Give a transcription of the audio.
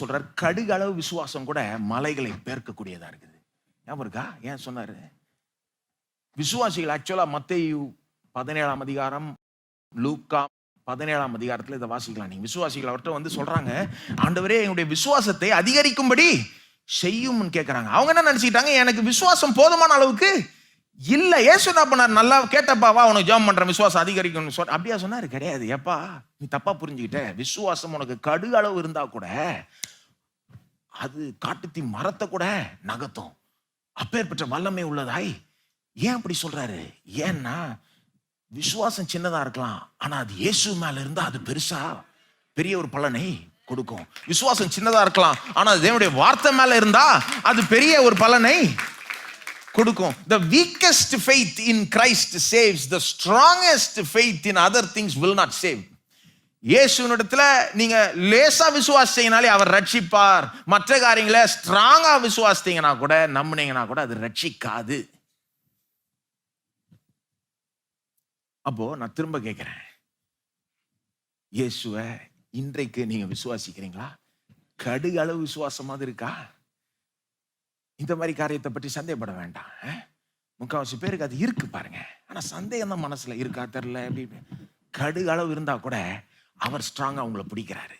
சொல்றார். கடுகு அளவு விசுவாசம் கூட மலைகளை பேர்க்கக்கூடியதா இருக்குது. ஞாபகம் இருக்கா? ஏன் சொன்னாரு? விசுவாசிகள் ஆக்சுவலா மத்தேயு பதினேழாம் அதிகாரம் லூக்கா பதினேழாம் அதிகாரத்தில் இதை வாசிக்கலாம். நீங்க விசுவாசிகள் அவர்கிட்ட வந்து சொல்றாங்க ஆண்டவரே என்னுடைய விசுவாசத்தை அதிகரிக்கும்படி செய்யும்னு கேட்குறாங்க அவங்க என்ன நினச்சிக்கிட்டாங்க? எனக்கு விசுவாசம் போதுமான அளவுக்கு இல்ல ஏசு என்ன பண்ணார்? நல்லா கேட்டப்பா வா உனக்கு ஜெபம் பண்றேன் விசுவாசம் அதிகரிக்கும்னு சொல் அப்படியா சொன்னாரு? கிடையாது ஏப்பா நீ தப்பா புரிஞ்சுக்கிட்ட. விசுவாசம் உனக்கு கடு அளவு இருந்தா கூட அது காட்டுத்தி மரத்தை கூட நகர்த்தும். அப்பேற்பட்ட வல்லமை உள்ளதாய். ஏன் அப்படி சொல்றாரு? ஏன்னா விசுவாசம் சின்னதா இருக்கலாம் ஆனா அது இயேசு மேல இருந்தா அது பெருசா பெரிய ஒரு பலனை கொடுக்கும். விசுவாசம் சின்னதா இருக்கலாம் ஆனா தேவனுடைய வார்த்தை மேல இருந்தா அது பெரிய ஒரு பலனை கொடுக்கும். The faith in Christ christ the strongest faith in other things will not save save. இயேசுனிடத்துல நீங்க லேசா விசுவாசித்தீங்கனாலே அவர் ரட்சிப்பார். மற்ற காரியங்களை ஸ்ட்ராங்கா விசுவாசித்தீங்கன்னா கூட நம்புனீங்கன்னா கூட அது ரட்சிக்காது. அப்போ நான் திரும்ப கேட்கிறேன் இயேசுவை இன்றைக்கு நீங்க விசுவாசிக்கிறீங்களா? கடுகளவு விசுவாசமாக இருக்கா? இந்த மாதிரி காரியத்தை பற்றி சந்தேகப்பட வேண்டாம் முக்கால்வாசி முக்காவாசி பேருக்கு அது இருக்கு பாருங்க. ஆனால் சந்தேகம் தான் மனசில் இருக்கா? தெரில அப்படி இப்படி. கடுகு அளவு இருந்தால் கூட அவர் ஸ்ட்ராங்காக அவங்கள பிடிக்கிறாரு.